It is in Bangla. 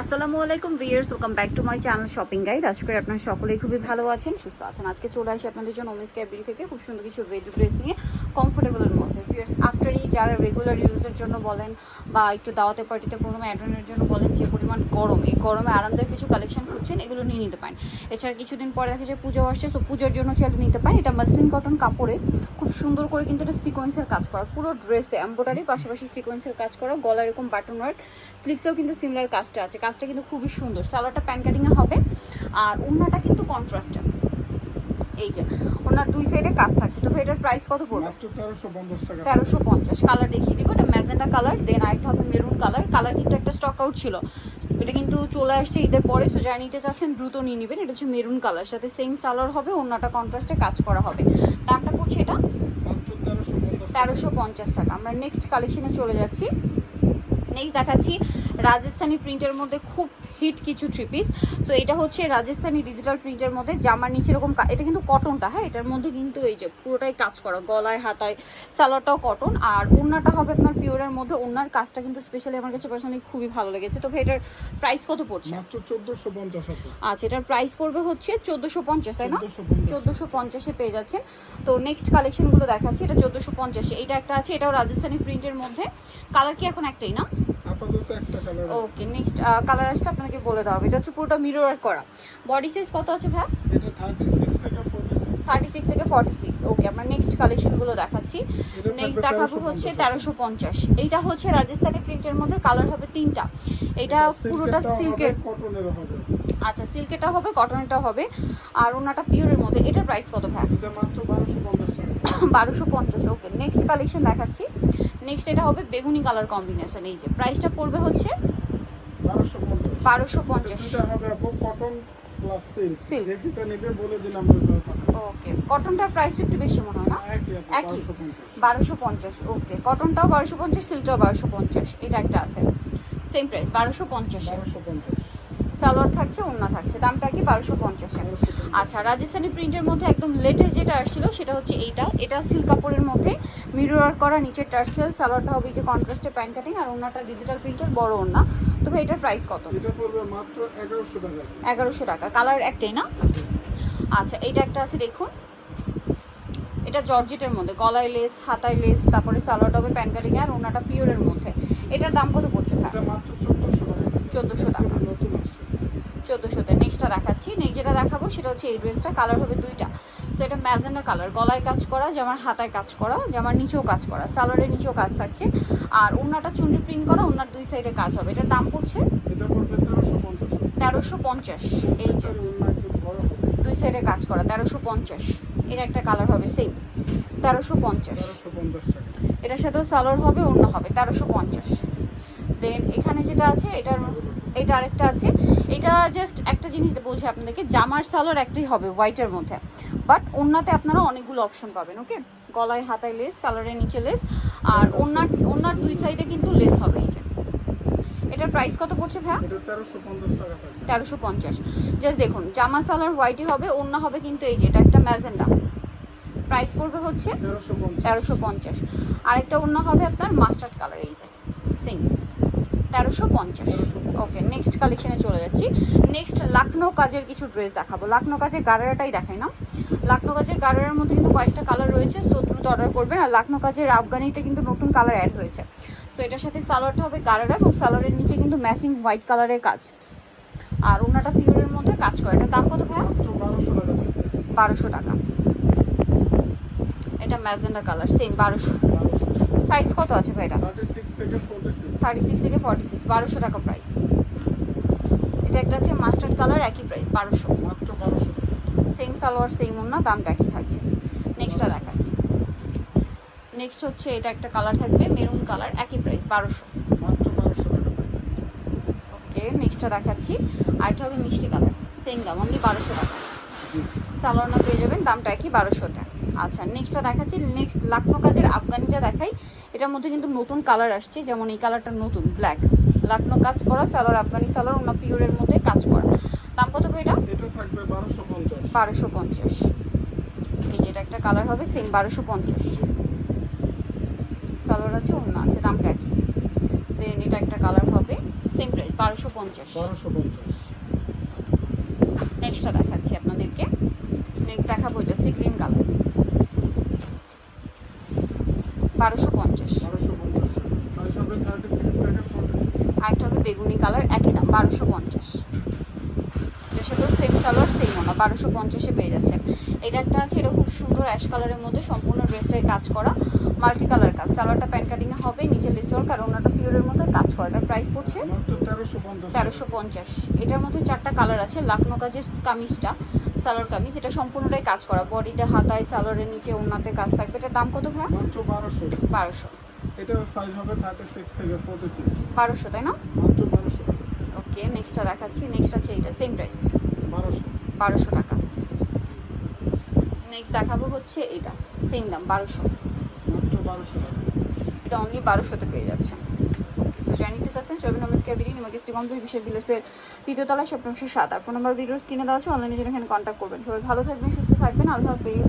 আসসালামু আলাইকুম viewers welcome back to my channel shopping guide. আশা করি আপনারা সকলেই খুবই ভালো আছেন, সুস্থ আছেন। আজকে চলে আসি আপনাদের জন্য ওমেন্স ক্যাবিল থেকে। খুব সুন্দর কিছু ওয়েড ড্রেস নিয়ে কমফোর্টেবলের মধ্যে ভিয়ার্স আফটার এই যারা রেগুলার ইউজের জন্য বলেন বা একটু দাওয়াতে পার্টিতে প্রথমে অ্যাটেন্ডের জন্য বলেন যে পরিমাণ গরম, এই গরমে আরামদায়ক কিছু কালেকশন খুঁজছেন, এগুলো নিয়ে নিতে পারেন। এছাড়া কিছুদিন পরে দেখা যায় পুজো আসছে সো পুজোর জন্য চাইলে নিতে পারেন। এটা মাসলিন কটন কাপড়ে খুব সুন্দর করে কিন্তু এটা সিকোয়েন্সের কাজ করা, পুরো ড্রেসে এম্ব্রয়ডারি পাশাপাশি সিকোয়েন্সের কাজ করা গলা এরকম বাটন ওয়ার্ক স্লিভসেও কিন্তু সিমিলার কাজটা আছে। কাজটা কিন্তু খুবই সুন্দর। সালোয়ারটা প্যান কাটিংয়ে হবে। আর ওড়নাটা কিন্তু কন্ট্রাস্টে এই যে ওনার দুই সাইডে কাজ থাকছে। তো এটার প্রাইস কত পড়বে? তেরোশো পঞ্চাশ কালার দেখিয়ে দিব। এটা ম্যাজেন্ডা কালার দেন আরেকটা হবে মেরুন কালার কালার কিন্তু একটা স্টক আউট ছিল। এটা কিন্তু চলে আসছে ঈদের পরে সো যারা নিতে চাচ্ছেন দ্রুত নিয়ে নেবেন। এটা হচ্ছে মেরুন কালার সাথে সেম সালোয়ার হবে অন্যটা কন্ট্রাস্টে কাজ করা হবে। দামটা পড়ছে এটা? তেরোশো পঞ্চাশ টাকা। আমরা নেক্সট কালেকশনে চলে যাচ্ছি। নেক্সট দেখাচ্ছি রাজস্থানি প্রিন্টের মধ্যে খুব হিট কিছু থ্রি পিস সো এটা হচ্ছে রাজস্থানি ডিজিটাল প্রিন্টের মধ্যে জামার নিচে এরকম এটা কিন্তু কটনটা হ্যাঁ? এটার মধ্যে কিন্তু এই যে পুরোটাই কাজ করা গলায় হাতায় সালোয়ারটাও কটন আর ওড়নাটা হবে আপনার পিওরের মধ্যে। ওড়নার কাজটা কিন্তু স্পেশালি আমার কাছে পার্সোনালি খুবই ভালো লেগেছে। তবে এটার প্রাইস কত পড়ছে? আচ্ছা এটার প্রাইস পড়বে হচ্ছে চোদ্দোশো পঞ্চাশ তাই না? 1450 চোদ্দোশো পঞ্চাশে পেয়ে যাচ্ছেন। তো নেক্সট কালেকশনগুলো দেখাচ্ছি। এটা চোদ্দোশো পঞ্চাশে এটা একটা আছে এটাও রাজস্থানি প্রিন্টের মধ্যে। কালার কি এখন একটাই না? আপাতত একটা কালার ওকে নেক্সট কালার আসলে আপনাকে বলে দেওয়া হবে এটা হচ্ছে পুরোটা মিরর ওয়ার্ক করা। বডি সাইজ কত আছে ভাই? এটা থার্টি সিক্স থেকে ওকে আমরা নেক্সট দেখাচ্ছি। নেক্সট দেখাবো হচ্ছে তেরোশো পঞ্চাশ। এইটা হচ্ছে রাজস্থানি প্রিন্টের মধ্যে কালার হবে তিনটা। এটা পুরোটা সিল্কের কটনের হবে আচ্ছা সিল্কেরটা হবে কটনেরটা হবে। আর ওনাটা পিওরের মধ্যে। এটার প্রাইস কত ভাই? এটা মাত্র ওকে নেক্সট কালেকশন দেখাচ্ছি। নেক্সট এটা হবে বেগুনি কালার কম্বিনেশন এই যে প্রাইসটা পড়বে হচ্ছে বারোশো পঞ্চাশ। ওকে কটনটার প্রাইস একটু বেশি মনে হয় না? একই বারোশো পঞ্চাশ। ওকে কটনটাও বারোশো পঞ্চাশ সিল্কটাও বারোশো পঞ্চাশ এটা একটা আছে। সেম প্রাইস বারোশো পঞ্চাশ। সালোয়ার থাকছে ওন্না থাকছে। দামটা কি বারোশো পঞ্চাশে আচ্ছা রাজস্থানি প্রিন্টের মধ্যে একদম লেটেস্ট যেটা আসছিল সেটা হচ্ছে এইটা। এটা সিল্ক কাপড়ের মধ্যে মিরর করা নিচের টার্সেল সালোয়ারটা হবে যে কন্ট্রাস্টে প্যান্ট কাটিং আর ওনাটা ডিজিটাল প্রিন্টের বড় ওন্না তবে এটার প্রাইস কত? এগারোশো টাকা। কালার একটাই না? আচ্ছা এইটা একটা আছে দেখুন। এটা জর্জেটের মধ্যে গলায় লেস হাতায় লেস তারপরে সালোয়ারটা হবে প্যান্ট কাটিং আর ওনাটা পিওরের মধ্যে। এটার দাম কত পড়ছে চোদ্দশো টাকা চোদ্দোশো টাকা নতুন আসছে চোদ্দোশোতে। নেক্সটটা দেখাচ্ছি। নেক্সট যেটা দেখাবো সেটা হচ্ছে এই ড্রেসটা কালার হবে দুইটা। সো এটা ম্যাজেন্ডা কালার গলায় কাজ করা জামার হাতায় কাজ করা জামার নিচেও কাজ করা। সালোয়ারের নিচেও কাজ থাকছে। আর ওনাটা চুন্ডি প্রিন্ট করা ওনার দুই সাইডে কাজ হবে। এটার দাম পড়ছে এটা পড়বে তেরোশো পঞ্চাশ। তেরোশো পঞ্চাশ। এই যে। বড় দুই সাইডে কাজ করা। তেরোশো পঞ্চাশ। এর একটা কালার হবে সেম তেরোশো পঞ্চাশ। তেরোশো পঞ্চাশ এটার সাথেও সালোয়ার হবে অন্য হবে তেরোশো পঞ্চাশ। দেন এখানে যেটা আছে এটার এটা আরেকটা আছে। এটা জাস্ট একটা জিনিস বলছি আপনাদেরকে জামার সালোয়ার একটাই হবে হোয়াইটের মধ্যে। বাট ওনাতে আপনারা অনেকগুলো অপশন পাবেন ওকে গলায় হাতায় লেস সালোয়ারের নিচে লেস আর ওনার ওনার দুই সাইডে কিন্তু লেস হবে এই যে। এটার প্রাইস কত পড়ছে ভাইয়া? তেরোশো পঞ্চাশ টাকা তেরোশো পঞ্চাশ। জাস্ট দেখুন জামা সালোয়ার হোয়াইটই হবে ওড়না হবে কিন্তু এই যে এটা একটা ম্যাজেন্ডা। প্রাইস পড়বে হচ্ছে তেরোশো পঞ্চাশ। আরেকটা ওড়না হবে আপনার মাস্টার্ড কালার এই যে সেম তেরোশো পঞ্চাশ। ওকে নেক্সট কালেকশনে চলে যাচ্ছি। নেক্সট লাকনো কাজের কিছু ড্রেস দেখাবো। লাকনো কাজের গাড়ারাটাই দেখাই না। লাকনো কাজের গাড়ারের মধ্যে কিন্তু কয়েকটা কালার রয়েছে সো দ্রুত অর্ডার করবেন। আর লাকনো কাজের আফগানিতে কিন্তু নতুন কালার অ্যাড হয়েছে। সো এটার সাথে সালোয়ারটা হবে গাড়ারা এবং সালোয়ারের নিচে কিন্তু ম্যাচিং হোয়াইট কালারের কাজ। আর ওনাটা পিওরের মধ্যে কাজ করে। এটার দাম কত ভাই বারোশো টাকা। এটা ম্যাজেন্ডা কালার সেম বারোশো। সাইজ কত আছে ভাই এটা থার্টি সিক্স থেকে ফোর্টি সিক্স বারোশো টাকা প্রাইস এটা একটা আছে মাস্টার্ড কালার একই প্রাইস বারোশো। সেম সালোয়ার সেম ওনা দামটা একই থাকছে। নেক্সটটা দেখাচ্ছি। নেক্সট হচ্ছে এটা একটা কালার থাকবে মেরুন কালার একই প্রাইস বারোশো। ওকে নেক্সটটা দেখাচ্ছি। আরেকটা হবে মিষ্টি কালার সেম দাম অনলি বারোশো টাকা। জি সালোয়ারনা পেয়ে যাবেন দামটা একই বারোশোতে। আচ্ছা নেক্সটটা দেখাচ্ছি। নেক্সট লাকনো কাজের আফগানিটা দেখাই। এটার মধ্যে কিন্তু নতুন কালার আসছে যেমন এই কালারটা নতুন ব্ল্যাক লাকনো কাজ করা সালোয়ার আফগানি সালোয়ার অন্য পিওরের মধ্যে কাজ করা। দাম কত এটা? এটা থাকবে বারোশো পঞ্চাশ। বারোশো পঞ্চাশ। এই এটা একটা কালার হবে সেম বারোশো পঞ্চাশ। সালোয়ার আছে অন্য আছে দামটা একই। দেন এটা একটা কালার হবে সেম প্রাইস বারোশো পঞ্চাশ। বারোশো পঞ্চাশ। নেক্সটটা দেখাচ্ছি আপনাদেরকে। নেক্সট দেখাবো এটা সি ক্রিম কালার। বারোশো পঞ্চাশ। আরেকটা হবে বেগুনি কালার একই দাম বারোশো পঞ্চাশ। এটার সাথেও সেম সালোয়ার সেম ওনা বারোশো পঞ্চাশে পেয়ে যাচ্ছেন। এটা একটা আছে এটা খুব সুন্দর অ্যাশ কালারের মধ্যে সম্পূর্ণ ড্রেসের কাজ করা মাল্টি কালার কাজ। সালোয়ারটা প্যান কাটিংয়ে হবে নিচে লেসওয়ার্ক আর ওনাটা পিওরের মধ্যে কাজ করা এটার প্রাইস পড়ছে তেরোশো পঞ্চাশ। এটার মধ্যে চারটা কালার আছে লাকনো কাজের কামিজটা সালোয়ার কামিজ এটা সম্পূর্ণটাই কাজ করা। বডিতে হাতায় সালোয়ারের নিচে ওনাতে কাজ থাকবে। এটার দাম কত ভাই বারোশো। বারোশো। এটা সাইজ হবে থার্টি সিক্স থেকে ফোর্টি বারোশো তাই না? ওকে নেক্সটটা দেখাচ্ছি নেক্সট আছে এটা সেম প্রাইস বারোশো। টাকা। নেক্সট দেখাবো হচ্ছে এটা সেম দাম বারোশো। এটা অনলি বারোশোতে পেয়ে যাচ্ছে। সো যাই নিতে চাচ্ছেন চৌবিন নমস্কার বিডি নিমাকে শ্রীগম দুই বিশেষ বিলসের তৃতীয় তলায় সপ্তমশো সাত। আর ফোন নাম্বার ভিডিওস কিনে দেওয়া আছে অনলাইনে জন্য এখানে কন্ট্যাক্ট করবেন। সবাই ভালো থাকবেন সুস্থ থাকবেন আল্লাহ হাফিজ।